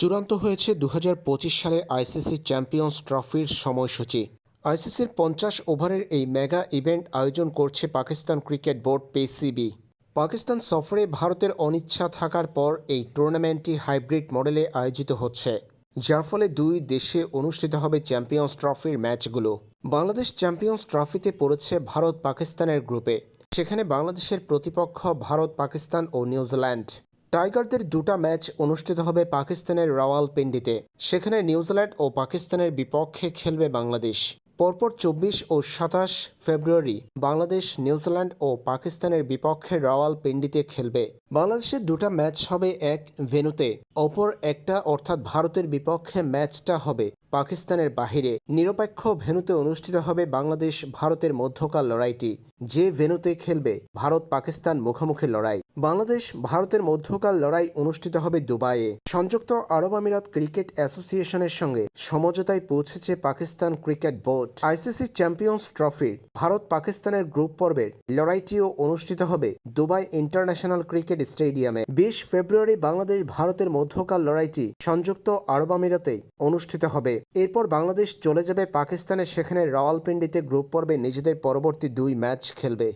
চূড়ান্ত হয়েছে দু হাজার পঁচিশ সালে আইসিসি চ্যাম্পিয়ন্স ট্রফির সময়সূচি। আইসিসির পঞ্চাশ ওভারের এই মেগা ইভেন্ট আয়োজন করছে Pakistan cricket board PCB. Pakistan সফরে ভারতের অনিচ্ছা থাকার পর এই টুর্নামেন্টটি হাইব্রিড মডেলে আয়োজিত হচ্ছে, যার ফলে দুই দেশে অনুষ্ঠিত হবে চ্যাম্পিয়ন্স ট্রফির ম্যাচগুলো। বাংলাদেশ চ্যাম্পিয়ন্স ট্রফিতে পড়েছে ভারত পাকিস্তানের গ্রুপে, সেখানে বাংলাদেশের প্রতিপক্ষ ভারত পাকিস্তান ও নিউজিল্যান্ড। টাইগারদের দুটা ম্যাচ অনুষ্ঠিত হবে পাকিস্তানের রাওয়ালপিন্ডিতে। সেখানে নিউজিল্যান্ড ও পাকিস্তানের বিপক্ষে খেলবে বাংলাদেশ। পরপর চব্বিশ ও সাতাশ ফেব্রুয়ারি বাংলাদেশ, নিউজিল্যান্ড ও পাকিস্তানের বিপক্ষে রাওয়ালপিন্ডিতে খেলবে। বাংলাদেশের দুটা ম্যাচ হবে এক ভেনুতে অপর একটা অর্থাৎ ভারতের বিপক্ষে ম্যাচটা হবে পাকিস্তানের বাহিরে নিরপেক্ষ ভেনুতে অনুষ্ঠিত হবে বাংলাদেশ ভারতের মধ্যকার লড়াইটি। যে ভেনুতে খেলবে, ভারত পাকিস্তান মুখোমুখি লড়াই। বাংলাদেশ ভারতের মধ্যকার লড়াই অনুষ্ঠিত হবে দুবাইয়ে। সংযুক্ত আরব আমিরাত ক্রিকেট অ্যাসোসিয়েশনের সঙ্গে সমঝোতায় পৌঁছেছে Pakistan cricket board. ICC champions ট্রফির ভারত পাকিস্তানের গ্রুপ পর্বের লড়াইটিও অনুষ্ঠিত হবে দুবাই ইন্টারন্যাশনাল ক্রিকেট স্টেডিয়ামে। বিশ ফেব্রুয়ারি বাংলাদেশ ভারতের মধ্যকার লড়াইটি সংযুক্ত আরব আমিরাতেই অনুষ্ঠিত হবে। এরপর বাংলাদেশ চলে যাবে পাকিস্তানে সেখানে রাওয়ালপিন্ডিতে গ্রুপ পর্বে নিজেদের পরবর্তী দুই ম্যাচ খেলবে।